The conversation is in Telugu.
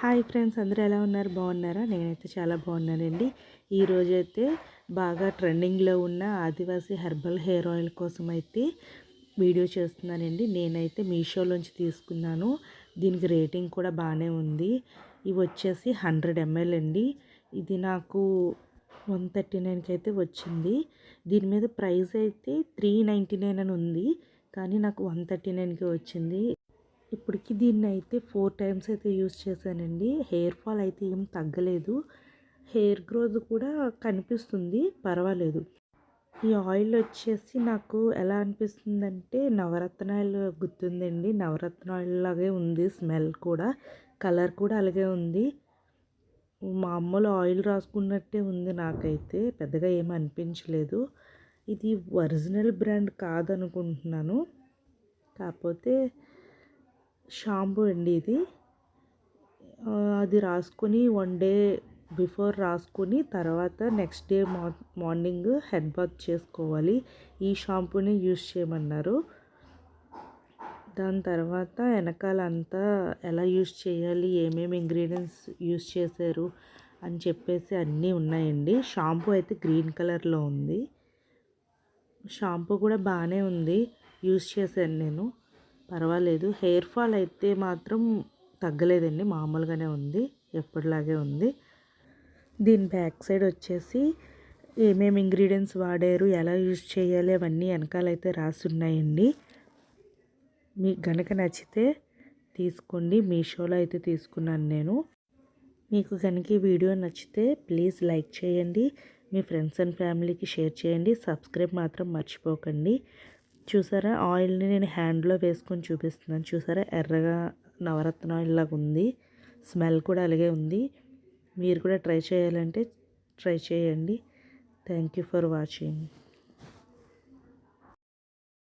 హాయ్ ఫ్రెండ్స్ అందరూ ఎలా ఉన్నారు? బాగున్నారా? నేనైతే చాలా బాగున్నానండి. ఈరోజు అయితే బాగా ట్రెండింగ్లో ఉన్న ఆదివాసీ హెర్బల్ హెయిర్ ఆయిల్ కోసం అయితే వీడియో చేస్తున్నానండి. నేనైతే మీషోలోంచి తీసుకున్నాను. దీనికి రేటింగ్ కూడా బాగానే ఉంది. ఇవి వచ్చేసి హండ్రెడ్ ఎంఎల్ అండి. ఇది నాకు వన్ థర్టీ నైన్కి అయితే వచ్చింది. దీని మీద ప్రైస్ అయితే త్రీ నైంటీ నైన్ అని ఉంది. కానీ నాకు వన్ థర్టీ నైన్కి వచ్చింది. ఇప్పటికి దీన్ని అయితే ఫోర్ టైమ్స్ అయితే యూస్ చేశానండి. హెయిర్ ఫాల్ అయితే ఏం తగ్గలేదు. హెయిర్ గ్రోత్ కూడా కనిపిస్తుంది. పర్వాలేదు. ఈ ఆయిల్ వచ్చేసి నాకు ఎలా అనిపిస్తుందంటే నవరత్న ఆయిల్ గుర్తుందండి. నవరత్న ఆయిల్ లాగే ఉంది. స్మెల్ కూడా కలర్ కూడా అలాగే ఉంది. మామూలు ఆయిల్ రాసుకున్నట్టే ఉంది నాకైతే. పెద్దగా ఏమీ అనిపించలేదు. ఇది ఒరిజినల్ బ్రాండ్ కాదనుకుంటున్నాను. కాకపోతే షాంపూ అండి ఇది. అది రాసుకొని వన్ డే బిఫోర్ రాసుకొని తర్వాత next day morning head bath చేసుకోవాలి. ఈ షాంపూని యూస్ చేయమన్నారు. దాని తర్వాత వెనకాల అంతా ఎలా యూస్ చేయాలి ఏమేమి ఇంగ్రీడియంట్స్ యూజ్ చేశారు అని చెప్పేసి అన్నీ ఉన్నాయండి. షాంపూ అయితే గ్రీన్ కలర్లో ఉంది. షాంపూ కూడా బాగానే ఉంది. యూస్ చేశాను నేను. పర్వాలేదు. హెయిర్ ఫాల్ అయితే మాత్రం తగ్గలేదండి. మామూలుగానే ఉంది. ఎప్పటిలాగే ఉంది. దీని బ్యాక్ సైడ్ వచ్చేసి ఏమేమి ఇంగ్రీడియంట్స్ వాడారు ఎలా యూజ్ చేయాలి అవన్నీ వెనకాలైతే రాసి ఉన్నాయండి మీకు కనుక నచ్చితే తీసుకోండి. మీషోలో అయితే తీసుకున్నాను నేను. మీకు కనుక ఈ వీడియో నచ్చితే ప్లీజ్ లైక్ చేయండి. మీ ఫ్రెండ్స్ అండ్ ఫ్యామిలీకి షేర్ చేయండి. సబ్స్క్రైబ్ మాత్రం మర్చిపోకండి. చూసారా? ఆయిల్ని నేను హ్యాండ్లో వేసుకొని చూపిస్తున్నాను. చూసారా? ఎర్రగా నవరత్న ఆయిల్ లాగా ఉంది. స్మెల్ కూడా అలాగే ఉంది. మీరు కూడా ట్రై చేయాలంటే ట్రై చేయండి. Thank you for watching.